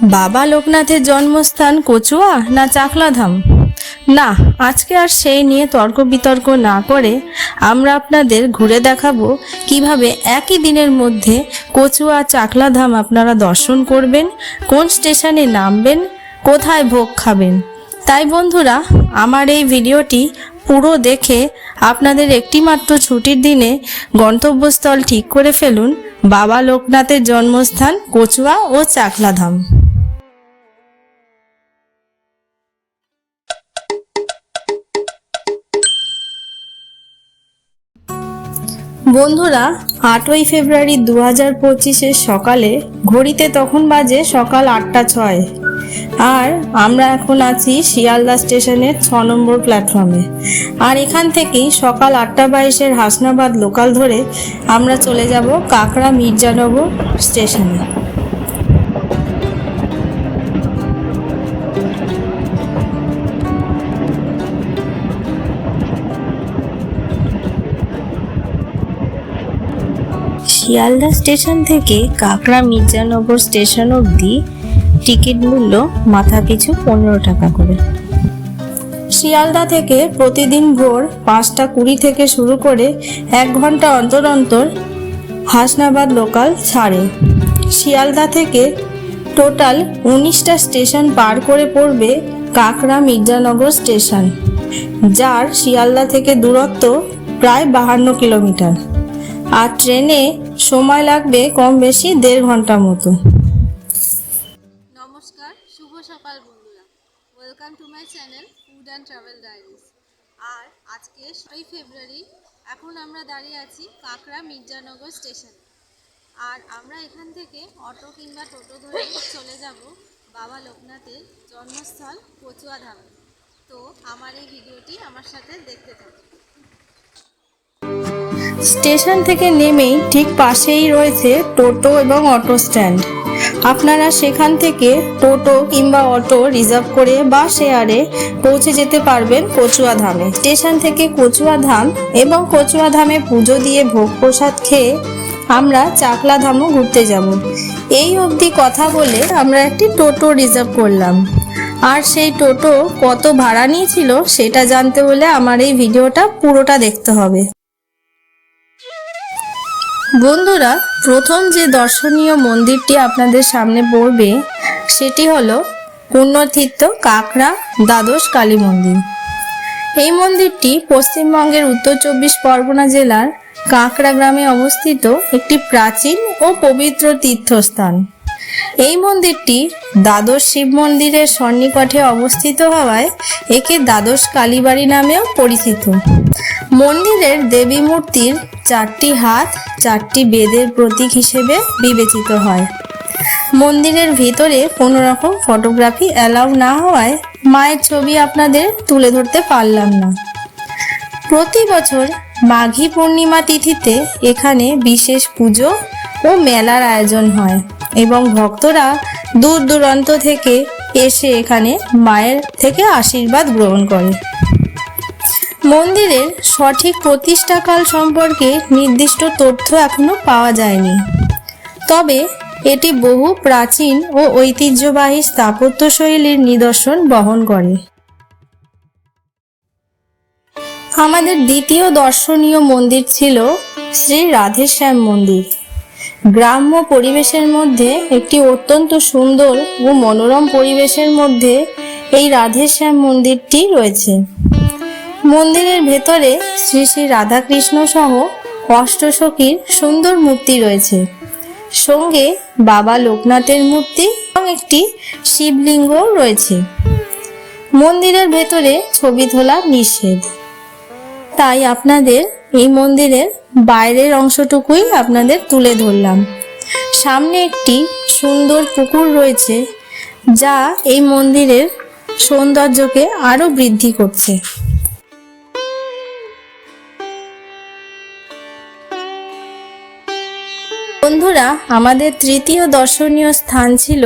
বাবা লোকনাথের জন্মস্থান কচুয়া না চাকলাধাম? না, আজকে আর সেই নিয়ে তর্ক বিতর্ক না করে আমরা আপনাদের ঘুরে দেখাবো কীভাবে একই দিনের মধ্যে কচুয়া চাকলাধাম আপনারা দর্শন করবেন, কোন স্টেশনে নামবেন, কোথায় ভোগ খাবেন। তাই বন্ধুরা, আমার এই ভিডিওটি পুরো দেখে আপনাদের একটিমাত্র ছুটির দিনে গন্তব্যস্থল ঠিক করে ফেলুন, বাবা লোকনাথের জন্মস্থান কচুয়া ও চাকলাধাম। বন্ধুরা, আটই ফেব্রুয়ারি দু হাজার পঁচিশের সকালে ঘড়িতে তখন বাজে সকাল আটটা ছয়। আর আমরা এখন আছি শিয়ালদা স্টেশনের ছ নম্বর প্ল্যাটফর্মে। আর এখান থেকেই সকাল আটটা বাইশের হাসনাবাদ লোকাল ধরে আমরা চলে যাব কাকড়া মির্জানগর স্টেশনে। শিয়ালদা স্টেশন থেকে কাকড়া মির্জানগর স্টেশন অবধি টিকিট মূল্য মাথা পিছু পনেরো টাকা করে। শিয়ালদা থেকে প্রতিদিন ভোর পাঁচটা কুড়ি থেকে শুরু করে এক ঘণ্টা অন্তর অন্তর হাসনাবাদ লোকাল ছাড়ে। শিয়ালদা থেকে টোটাল উনিশটা স্টেশন পার করে পড়বে কাকড়া মির্জানগর স্টেশন, যার শিয়ালদা থেকে দূরত্ব প্রায় বাহান্ন কিলোমিটার। আর ট্রেনে সময় লাগবে কম বেশি দেড় ঘণ্টা মতো। নমস্কার, শুভ সকাল বন্ধুরা। Welcome to my channel food and travel diaries আর আজকে ছয়ই ফেব্রুয়ারি, এখন আমরা দাঁড়িয়ে আছি কাকড়া মির্জানগর স্টেশনে। আর আমরা এখান থেকে অটো কিংবা টোটো ধরে চলে যাব বাবা লোকনাথের জন্মস্থল কচুয়া ধামে তো আমার এই ভিডিওটি আমার সাথে দেখতে থাকুন। স্টেশন থেকে নেমেই ঠিক পাশেই রয়েছে টোটো এবং অটো স্ট্যান্ড। আপনারা সেখান থেকে টোটো কিংবা অটো রিজার্ভ করে বা শেয়ারে পৌঁছে যেতে পারবেন কচুয়া ধামে। স্টেশন থেকে কচুয়া ধাম এবং কচুয়া ধামে পুজো দিয়ে ভোগ প্রসাদ খেয়ে আমরা চাকলা ধামও ঘুরতে যাব। এই অবধি কথা বলে আমরা একটি টোটো রিজার্ভ করলাম। আর সেই টোটো কত ভাড়া নিয়েছিল সেটা জানতে হলে আমার এই ভিডিওটা পুরোটা দেখতে হবে। বন্ধুরা, প্রথম যে দর্শনীয় মন্দিরটি আপনাদের সামনে পড়বে, সেটি হলো পুণ্যতীর্থ কাকড়া দ্বাদশ কালী মন্দির। এই মন্দিরটি পশ্চিমবঙ্গের উত্তর চব্বিশ পরগনা জেলার কাঁকড়া গ্রামে অবস্থিত একটি প্রাচীন ও পবিত্র তীর্থস্থান। এই মন্দিরটি দ্বাদশ শিব মন্দিরের সন্নিকটে অবস্থিত হওয়ায় একে দ্বাদশ কালীবাড়ি নামেও পরিচিত। মন্দিরের দেবী মূর্তির চারটি হাত, চারটি বেদের প্রতীক হিসেবে বিবেচিত হয়। মন্দিরের ভিতরে কোনো রকম ফটোগ্রাফি অ্যালাউ না হওয়ায় মায়ের ছবি আপনাদের তুলে ধরতে পারলাম না। প্রতি বছর মাঘী পূর্ণিমা তিথিতে এখানে বিশেষ পুজো ও মেলার আয়োজন হয়। এবং ভক্তরা দূর দূরান্ত থেকে এসে এখানে মায়ের থেকে আশীর্বাদ গ্রহণ করে। মন্দিরের সঠিক প্রতিষ্ঠাকাল সম্পর্কে নির্দিষ্ট তথ্য এখনও পাওয়া যায়নি। তবে এটি বহু প্রাচীন ও ঐতিহ্যবাহী স্থাপত্য শৈলীর নিদর্শন বহন করে। আমাদের দ্বিতীয় দর্শনীয় মন্দির ছিল শ্রী রাধেশ্যাম মন্দির। গ্রাম্য পরিবেশের মধ্যে একটি অত্যন্ত সুন্দর ও মনোরম পরিবেশের মধ্যে এই রাধেশ্যাম মন্দিরটি রয়েছে। মন্দিরের ভেতরে শ্রী শ্রী রাধাকৃষ্ণ সহ অষ্টসখীর সুন্দর মূর্তি রয়েছে। সঙ্গে বাবা লোকনাথের মূর্তি এবং একটি শিবলিঙ্গ রয়েছে। মন্দিরের ভেতরে ছবি তোলা নিষেধ। তাই আপনাদের এই মন্দিরের বাইরের অংশটুকুই আপনাদের তুলে ধরলাম। সামনে একটি সুন্দর পুকুর রয়েছে, যা এই মন্দিরের সৌন্দর্যকে আরও বৃদ্ধি করছে। বন্ধুরা, আমাদের তৃতীয় দর্শনীয় স্থান ছিল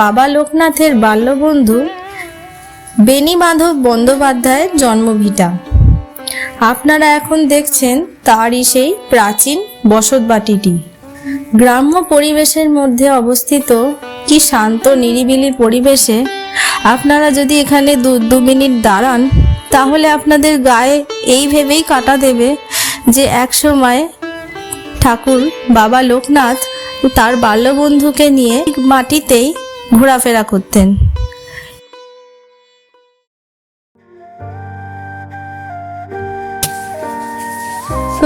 বাবা লোকনাথের বাল্যবন্ধু বেণীমাধব বন্দ্যোপাধ্যায়ের জন্মভিটা। আপনারা এখন দেখছেন তারই সেই প্রাচীন বসতবাটিটি। গ্রাম্য পরিবেশের মধ্যে অবস্থিত কি শান্ত নিরিবিলি পরিবেশে আপনারা যদি এখানে দু দু মিনিট দাঁড়ান, তাহলে আপনাদের গায়ে এই ভেবেই কাটা দেবে যে এক সময় ঠাকুর বাবা লোকনাথ তার বাল্যবন্ধুকে নিয়ে মাটিতেই ঘোরাফেরা করতেন।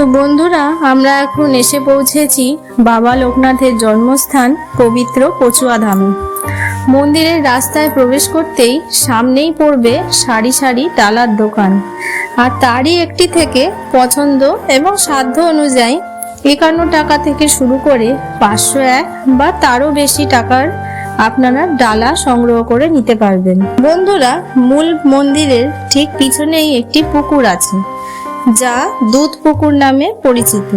তো বন্ধুরা, আমরা এখন এসে পৌঁছেছি বাবা লোকনাথের জন্মস্থান পবিত্র কচুয়া ধামে মন্দিরের রাস্তায় প্রবেশ করতেই সামনেই পড়বে সারি সারি ডালার দোকান। আর তারই একটি থেকে পছন্দ এবং সাধ্য অনুযায়ী একান্ন টাকা থেকে শুরু করে পাঁচশো এক বা তারও বেশি টাকার আপনারা ডালা সংগ্রহ করে নিতে পারবেন। বন্ধুরা, মূল মন্দিরের ঠিক পিছনেই একটি পুকুর আছে। যা দুধ পুকুর নামে পরিচিত।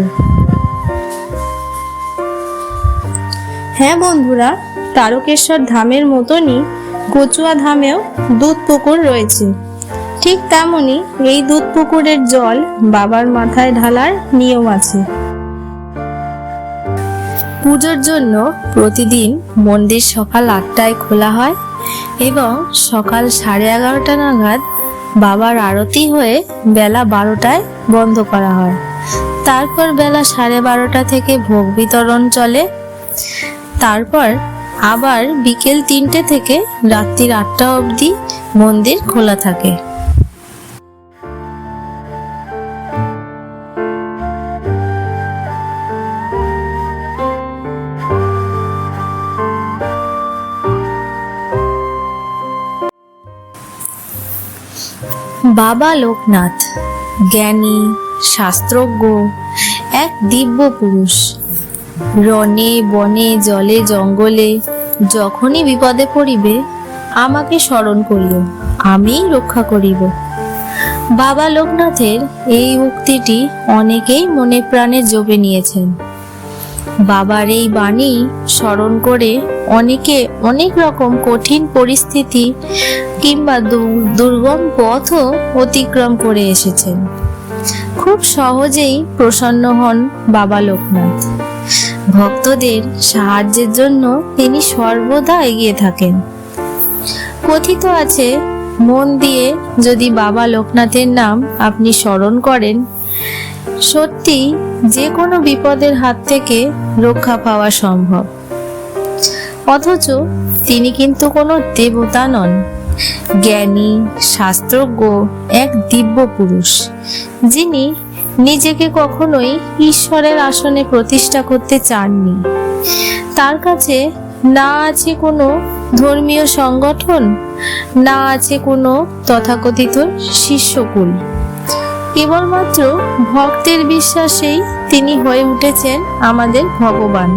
হ্যাঁ বন্ধুরা, তারকেশ্বর ধামের মতনই কচুয়া ধামেও দুধ পুকুর রয়েছে। ঠিক তেমনি এই দুধ পুকুরের জল বাবার মাথায় ঢালার নিয়ম আছে। পুজোর জন্য প্রতিদিন মন্দির সকাল আটটায় খোলা হয় এবং সকাল সাড়ে এগারোটা নাগাদ বাবার আরতি হয়ে বেলা বারোটায় বন্ধ করা হয়। তারপর বেলা সাড়ে বারোটা থেকে ভোগ বিতরণ চলে। তারপর আবার বিকেল তিনটে থেকে রাত্রির আটটা অবধি মন্দির খোলা থাকে। বাবা লোকনাথ, জ্ঞানী, শাস্ত্রজ্ঞ, এক দিব্য পুরুষ। রনে বনে, জলে, জঙ্গলে, যখনই বিপদে পড়িবে, আমাকে স্মরণ করিও, আমিই রক্ষা করিব। বাবা লোকনাথের এই উক্তিটি অনেকেই মনে প্রাণে জপে নিয়েছেন। বাবার এই বাণী স্মরণ করে অনেকে অনেক রকম কঠিন পরিস্থিতি কিংবা দুর্গম পথও অতিক্রম করে এসেছেন। খুব সহজেই প্রসন্ন হন বাবা লোকনাথ। ভক্তদের সাহায্যের জন্য তিনি সর্বদা এগিয়ে থাকেন। কথিত আছে, মন দিয়ে যদি বাবা লোকনাথের নাম আপনি স্মরণ করেন সত্যি যে কোনো বিপদের হাত থেকে রক্ষা পাওয়া সম্ভব। অথচ তিনি কিন্তু কোনো দেবতা নন। জ্ঞানী, শাস্ত্রজ্ঞ, এক দিব্য পুরুষ, যিনি নিজেকে কখনোই ঈশ্বরের আসনে প্রতিষ্ঠা করতে চাননি। তার কাছে না আছে কোনো ধর্মীয় সংগঠন, না আছে কোনো তথাকথিত শিষ্যকুল। কেবলমাত্র ভক্তের বিশ্বাসেই তিনি হয়ে উঠেছেন আমাদের ভগবান।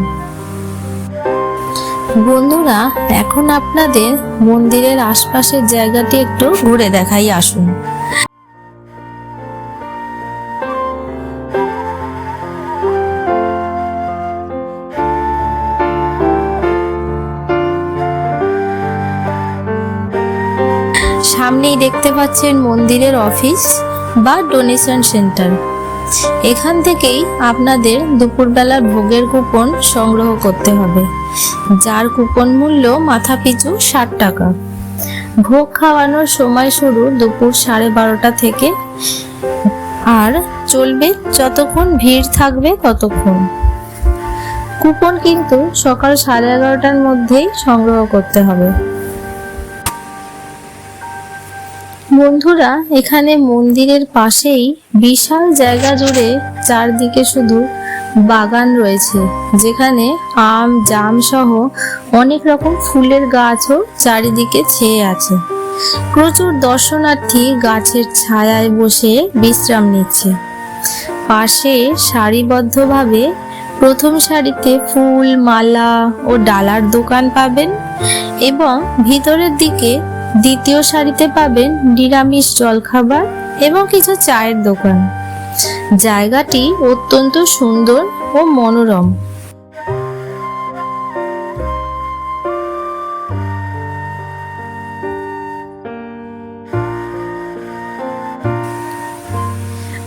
বন্ধুরা, এখন আপনাদের মন্দিরের আশপাশের জায়গাটি একটু ঘুরে দেখাই, আসুন। সামনেই দেখতে পাচ্ছেন মন্দিরের অফিস। বা ডোনেশন সেন্টার এখান থেকেই আপনাদের দুপুরবেলার ভোগের কুপন সংগ্রহ করতে হবে, যার কুপন মূল্য মাথা পিছু ষাট টাকা। ভোগ খাওয়ানোর সময় শুরু দুপুর সাড়ে বারোটা থেকে, আর চলবে যতক্ষণ ভিড় থাকবে ততক্ষণ। কুপন কিন্তু সকাল সাড়ে এগারোটার মধ্যেই সংগ্রহ করতে হবে। বন্ধুরা, এখানে মন্দিরের পাশেই বিশাল জায়গা জুড়ে চারদিকে শুধু বাগান রয়েছে, যেখানে আম, জাম সহ অনেক রকম ফুলের গাছও চারিদিকে ছেয়ে আছে। প্রচুর দর্শনার্থী গাছের ছায়ায় বসে বিশ্রাম নিচ্ছে। পাশে সারিবদ্ধভাবে প্রথম সারিতে ফুল, মালা ও ডালার দোকান পাবেন এবং ভিতরের দিকে দ্বিতীয় সারিতে পাবেন নিরামিষ জলখাবার এবং কিছু চায়ের দোকান। জায়গাটি অত্যন্ত সুন্দর ও মনোরম।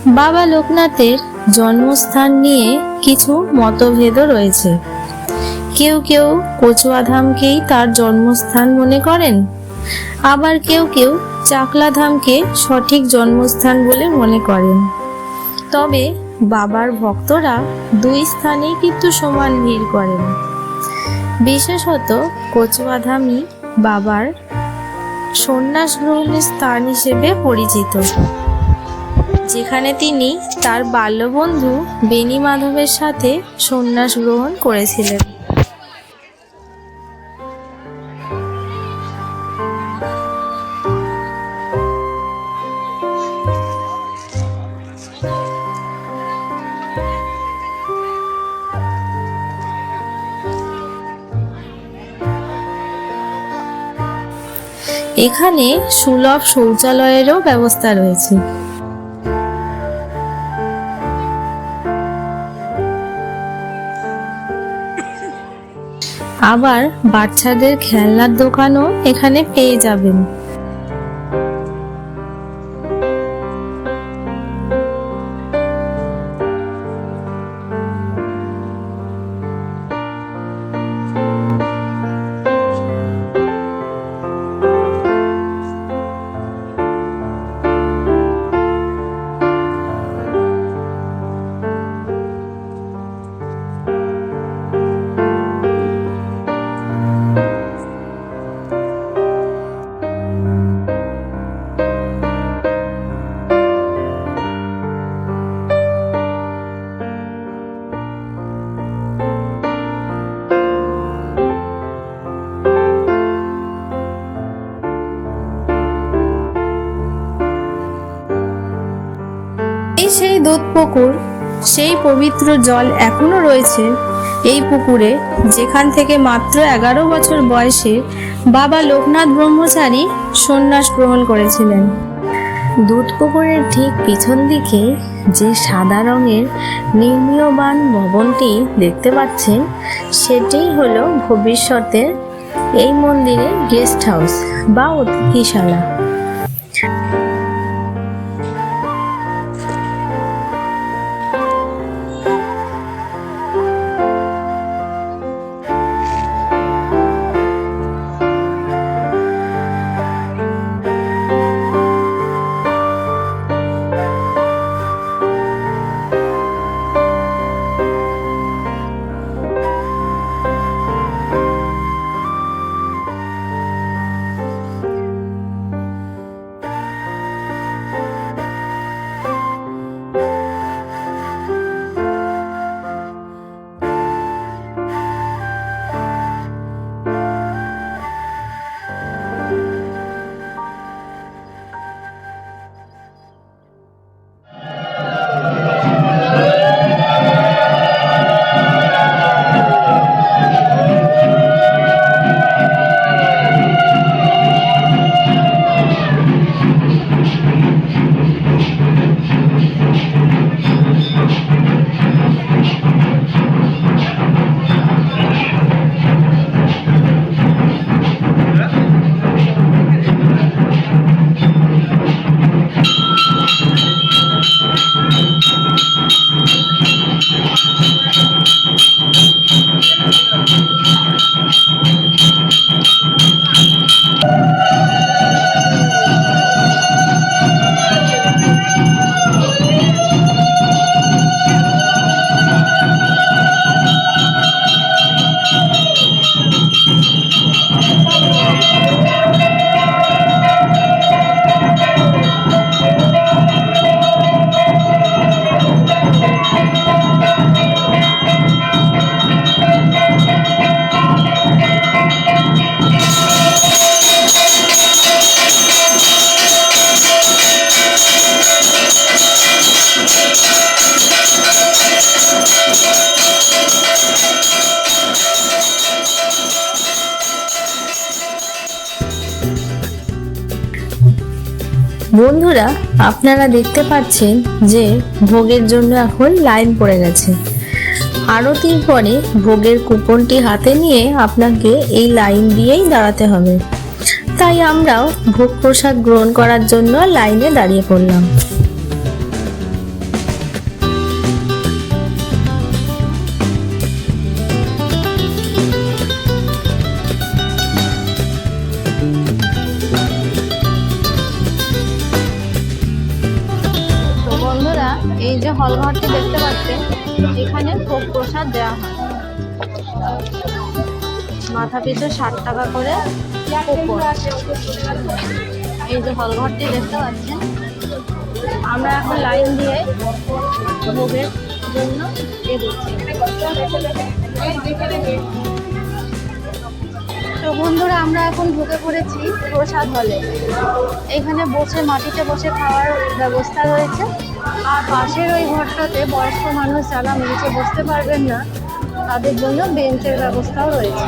বাবা লোকনাথের জন্মস্থান নিয়ে কিছু মতভেদও রয়েছে। কেউ কেউ কচুয়াধামকেই তার জন্মস্থান মনে করেন? আবার কেউ কেউ চাকলাধামকে সঠিক জন্মস্থান বলে মনে করেন। তবে বাবার ভক্তরা দুই স্থানেই কিন্তু সমান ভিড় করেন। বিশেষত কচুয়াধামই বাবার সন্ন্যাস গ্রহণের স্থান হিসেবে পরিচিত, যেখানে তিনি তার বাল্যবন্ধু বেনি মাধবের সাথে সন্ন্যাস গ্রহণ করেছিলেন। এখানে সুলভ শৌচালয়েরও ব্যবস্থা রয়েছে। আবার বাচ্চাদের খেলনার দোকানও এখানে পেয়ে যাবেন। পুকুর, সেই পবিত্র জল এখনও রয়েছে এই পুকুরে, যেখান থেকে মাত্র এগারো বছর বয়সে বাবা লোকনাথ ব্রহ্মচারী সন্ন্যাস গ্রহণ করেছিলেন। দুধ পুকুরের ঠিক পিছন দিকে যে সাদা রঙের নির্মীয়বান ভবনটি দেখতে পাচ্ছেন, সেটিই হলো ভবিষ্যতের এই মন্দিরের গেস্ট হাউস বা অতিথিশালা। আপনারা দেখতে পাচ্ছেন যে ভোগের জন্য এখন লাইন পড়ে গেছে। আরতির পরে ভোগের কুপনটি হাতে নিয়ে আপনাকে এই লাইন দিয়েই দাঁড়াতে হবে। তাই আমরাও ভোগ প্রসাদ গ্রহণ করার জন্য লাইনে দাঁড়িয়ে পড়লাম। মাথা পিছু ষাট টাকা করে এই যে হলঘরটি দেখতে পাচ্ছেন। আমরা এখন লাইন দিয়ে ভোগের জন্য তো বন্ধুরা, আমরা এখন ঢুকে পড়েছি প্রসাদ হলে। এখানে বসে, মাটিতে বসে খাওয়ার ব্যবস্থা রয়েছে। আর পাশের ওই ঘরটাতে বয়স্ক মানুষ যারা নিচে বসতে পারবেন না তাদের জন্য বেঞ্চের ব্যবস্থাও রয়েছে।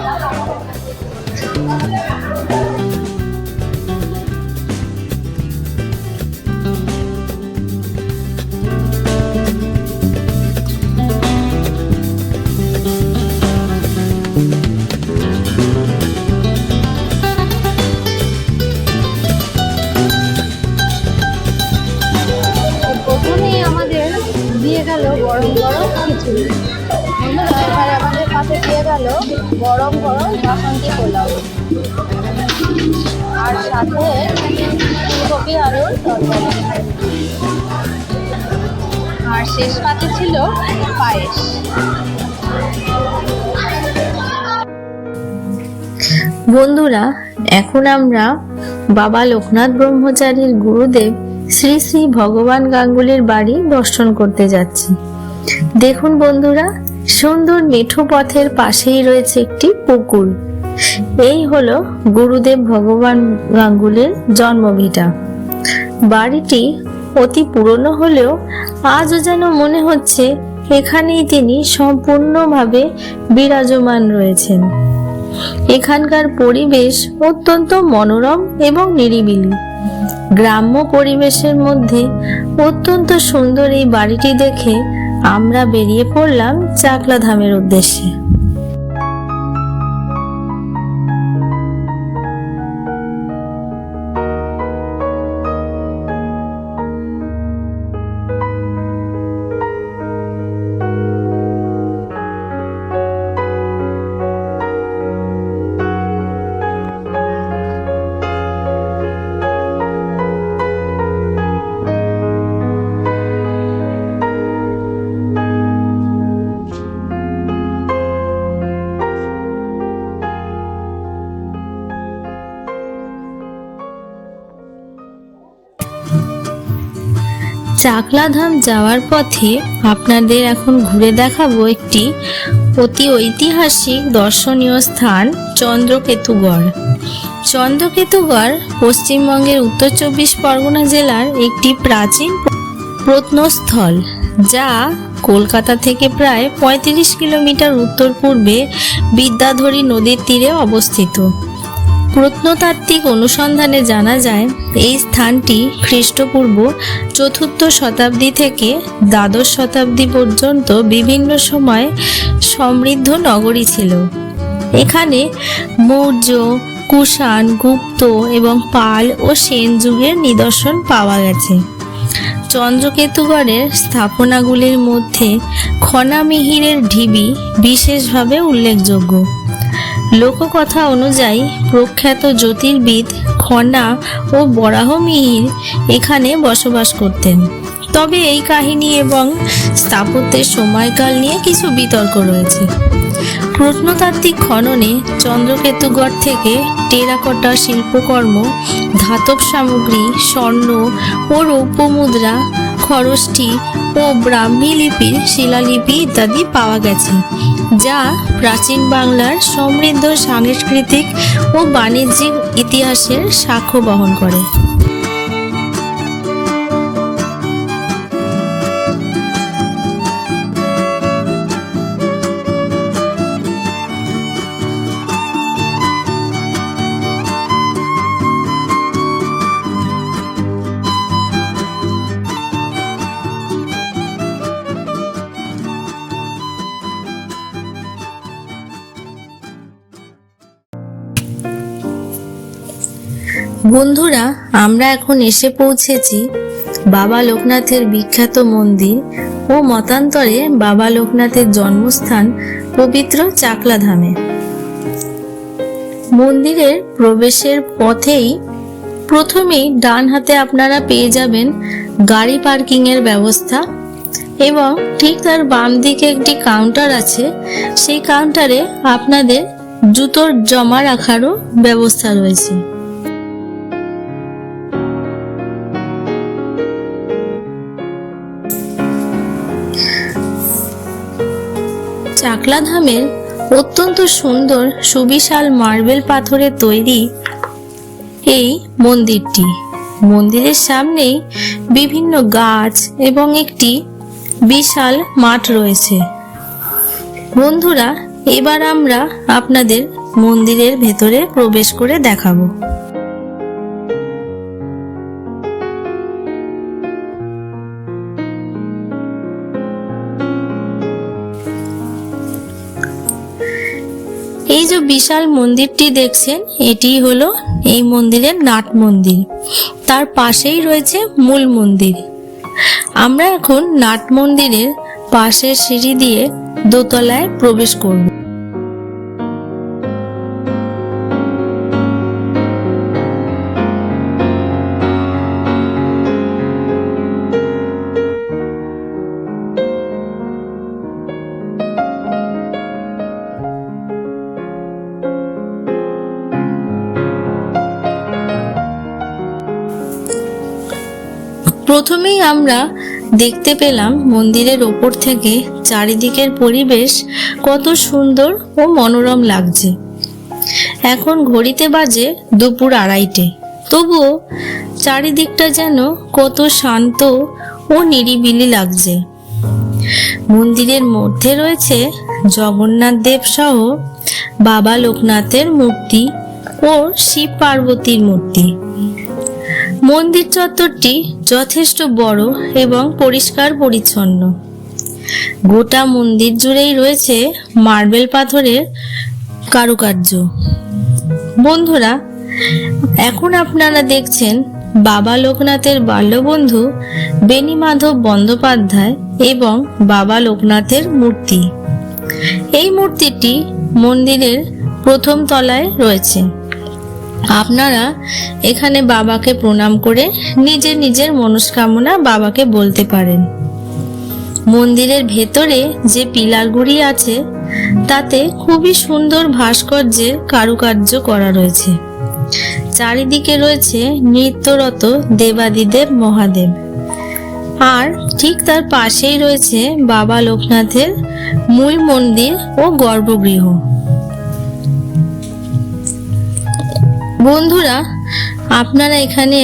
দিয়ে গেল গরম গরম খিচুড়ি। আমাদের দিয়ে গেল, গরম গরম বাসন্তী পোলাও। আর সাথে ফুলকপি আলুর তরকারি। আর শেষ পাতে ছিল পায়েস। বন্ধুরা, এখন আমরা বাবা লোকনাথ ব্রহ্মচারীর গুরুদেব শ্রী শ্রী ভগবান গাঙ্গুলির বাড়ি দর্শন করতে যাচ্ছি। দেখুন বন্ধুরা সুন্দর মেঠো পথের পাশেই রয়েছে একটি পুকুর। এই হলো গুরুদেব ভগবান গাঙ্গুলির জন্মভিটা। বাড়িটি অতি পুরনো হলেও আজও যেন মনে হচ্ছে এখানেই তিনি সম্পূর্ণভাবে বিরাজমান রয়েছেন। এখানকার পরিবেশ অত্যন্ত মনোরম এবং নিরিবিলি। গ্রাম্য পরিবেশের মধ্যে অত্যন্ত সুন্দর এই বাড়িটি দেখে আমরা বেরিয়ে পড়লাম চাকলা ধামের উদ্দেশ্যে। চাকলাধাম যাওয়ার পথে আপনাদের এখন ঘুরে দেখাবো একটি অতি ঐতিহাসিক দর্শনীয় স্থান, চন্দ্রকেতুগড়। চন্দ্রকেতুগড় পশ্চিমবঙ্গের উত্তর চব্বিশ পরগনা জেলার একটি প্রাচীন প্রত্নস্থল, যা কলকাতা থেকে প্রায় পঁয়ত্রিশ কিলোমিটার উত্তর পূর্বে বিদ্যাধরী নদীর তীরে অবস্থিত। প্রত্নতাত্ত্বিক অনুসন্ধানে জানা যায়, এই স্থানটি খ্রিস্টপূর্ব চতুর্থ শতাব্দী থেকে দ্বাদশ শতাব্দী পর্যন্ত বিভিন্ন সময় সমৃদ্ধ নগরী ছিল। এখানে মৌর্য, কুষাণ, গুপ্ত এবং পাল ও সেন যুগের নিদর্শন পাওয়া গেছে। চন্দ্রকেতুগড়ের স্থাপনাগুলির মধ্যে খনামিহিরের ঢিবি বিশেষভাবে উল্লেখযোগ্য। লোককথা অনুযায়ী প্রখ্যাত জ্যোতির্বিদ খনা ও বরাহমিহির এখানে বসবাস করতেন। তবে এই কাহিনী এবং স্থাপত্যের সময়কাল নিয়ে কিছু বিতর্ক রয়েছে। প্রত্নতাত্ত্বিক খননে চন্দ্রকেতুগড় থেকে টেরাকোটা শিল্পকর্ম, ধাতব সামগ্রী, স্বর্ণ ও রৌপ্য মুদ্রা খরষ্টি ও ব্রাহ্মী লিপির শিলালিপি ইত্যাদি পাওয়া গেছে। যা প্রাচীন বাংলার সমৃদ্ধ সাংস্কৃতিক ও বাণিজ্যিক ইতিহাসের সাক্ষ্য বহন করে। বন্ধুরা, আমরা এখন এসে পৌঁছেছি বাবা লোকনাথের বিখ্যাত মন্দির ও মতান্তরে বাবা লোকনাথের জন্মস্থান পবিত্র চাকলা ধামে মন্দিরের প্রবেশের পথেই প্রথমেই ডান হাতে আপনারা পেয়ে যাবেন গাড়ি পার্কিং এর ব্যবস্থা এবং ঠিক তার বাম দিকে একটি কাউন্টার আছে, সেই কাউন্টারে আপনাদের জুতোর জমা রাখারও ব্যবস্থা রয়েছে। ধামের অত্যন্ত সুন্দর সুবিশাল মার্বেল পাথরে তৈরি এই মন্দিরটি। মন্দিরের সামনেই বিভিন্ন গাছ এবং একটি বিশাল মাঠ রয়েছে। বন্ধুরা, এবার আমরা আপনাদের মন্দিরের ভেতরে প্রবেশ করে দেখাবো। বিশাল মন্দিরটি দেখছেন, এটি হলো এই মন্দিরের নাট মন্দির। তার পাশেই রয়েছে মূল মন্দির। আমরা এখন নাট মন্দিরের পাশের সিঁড়ি দিয়ে দোতলায় প্রবেশ করব। প্রথমেই আমরা দেখতে পেলাম মন্দিরের ওপর থেকে চারিদিকের পরিবেশ কত সুন্দর ও মনোরম লাগছে। এখন ঘড়িতে বাজে দুপুর আড়াইটে। তবুও চারিদিকটা যেন কত শান্ত ও নিরিবিলি লাগছে। মন্দিরের মধ্যে রয়েছে জগন্নাথ দেব সহ বাবা লোকনাথের মূর্তি ও শিব পার্বতীর মূর্তি। মন্দির চত্বরটি যথেষ্ট বড় এবং পরিষ্কার পরিচ্ছন্ন। গোটা মন্দির জুড়েই রয়েছে মার্বেল পাথরের কারুকার্য। বন্ধুরা, এখন আপনারা দেখছেন বাবা লোকনাথের বাল্যবন্ধু বেনি মাধব বন্দ্যোপাধ্যায় এবং বাবা লোকনাথের মূর্তি। এই মূর্তিটি মন্দিরের প্রথম তলায় রয়েছে। আপনারা এখানে বাবাকে প্রণাম করে নিজের নিজের মনস্কামনা বাবাকে বলতে পারেন। মন্দিরের ভেতরে যে পিলারগুলি আছে, তাতে খুবই সুন্দর ভাস্কর্যের কারুকার্য করা রয়েছে। চারিদিকে রয়েছে নৃত্যরত দেবাদিদেব মহাদেব। আর ঠিক তার পাশেই রয়েছে বাবা লোকনাথের মূল মন্দির ও গর্ভগৃহ। বন্ধুরা, আপনারা এখানে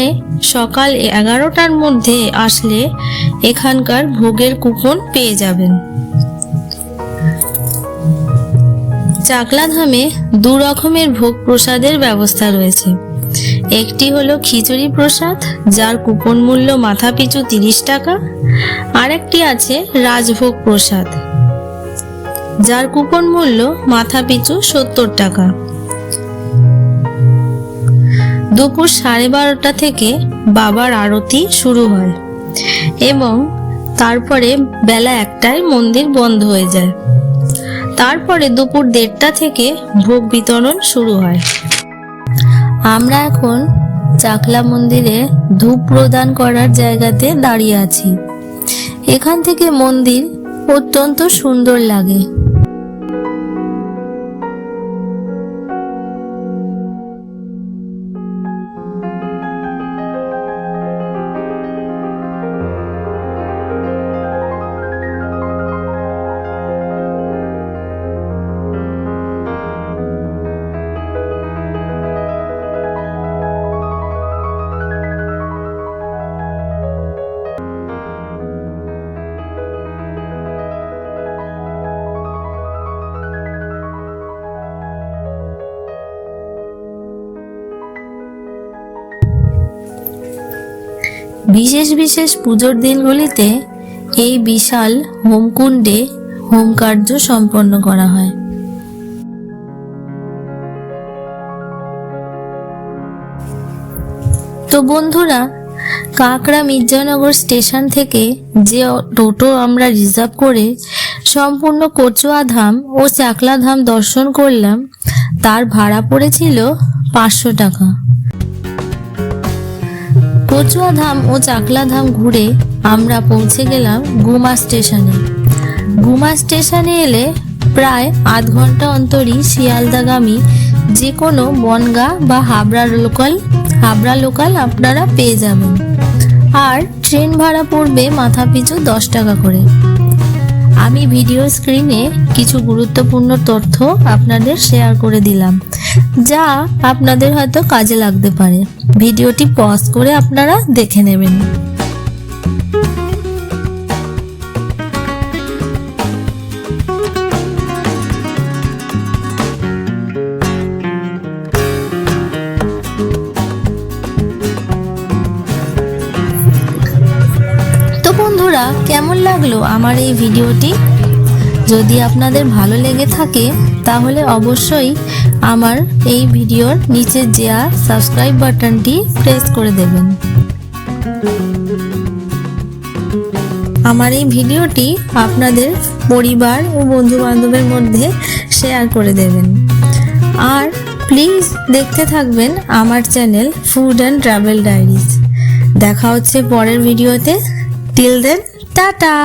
সকাল এগারোটার মধ্যে আসলে এখানকার ভোগের কুপন পেয়ে যাবেন। চাকলা ধামে দু রকমের ভোগ প্রসাদের ব্যবস্থা রয়েছে। একটি হলো খিচুড়ি প্রসাদ, যার কুপন মূল্য মাথা পিছু তিরিশ টাকা। আর একটি আছে রাজভোগ প্রসাদ, যার কুপন মূল্য মাথা পিছু সত্তর টাকা। দুপুর সাড়ে বারোটা থেকে বাবার আরতি শুরু হয় এবং তারপরে বেলা একটায় মন্দির বন্ধ হয়ে যায়। তারপরে দুপুর দেড়টা থেকে ভোগ বিতরণ শুরু হয়। আমরা এখন চাকলা মন্দিরে ধূপ প্রদান করার জায়গাতে দাঁড়িয়ে আছি। এখান থেকে মন্দির অত্যন্ত সুন্দর লাগে। বিশেষ পুজোর দিনগুলিতে এই বিশাল হোমকুণ্ডে হোম কার্য সম্পন্ন করা হয়। তো বন্ধুরা, কাকড়া মির্জানগর স্টেশন থেকে যে টোটো আমরা রিজার্ভ করে সম্পূর্ণ কচুয়া ধাম ও চাকলা ধাম দর্শন করলাম, তার ভাড়া পড়েছিল পাঁচশো টাকা। কচুয়া ধাম ও চাকলা ধাম ঘুরে আমরা পৌঁছে গেলাম গুমা স্টেশনে। গুমা স্টেশনে এলে প্রায় আধ ঘণ্টা অন্তরই শিয়ালদাগামী যে কোনো বনগা বা হাবড়া লোকাল হাবড়া লোকাল আপনারা পেয়ে যাবেন। আর ট্রেন ভাড়া পড়বে মাথা পিছু দশ টাকা করে। আমি ভিডিও স্ক্রিনে কিছু গুরুত্বপূর্ণ তথ্য আপনাদের শেয়ার করে দিলাম। যা আপনাদের হয়তো কাজে লাগতে পারে। ভিডিওটি পজ করে আপনারা দেখে নেবেন। বন্ধুরা, কেমন লাগল আমার এই ভিডিওটি? যদি আপনাদের ভালো লেগে থাকে, তাহলে অবশ্যই আমার এই ভিডিওর নিচে দেওয়া সাবস্ক্রাইব বাটনটি প্রেস করে দেবেন। আমার এই ভিডিওটি আপনাদের পরিবার ও বন্ধু বান্ধবের মধ্যে শেয়ার করে দেবেন। আর প্লিজ দেখতে থাকবেন আমার channel food and travel diaries দেখা হচ্ছে পরের ভিডিওতে। Till then tata!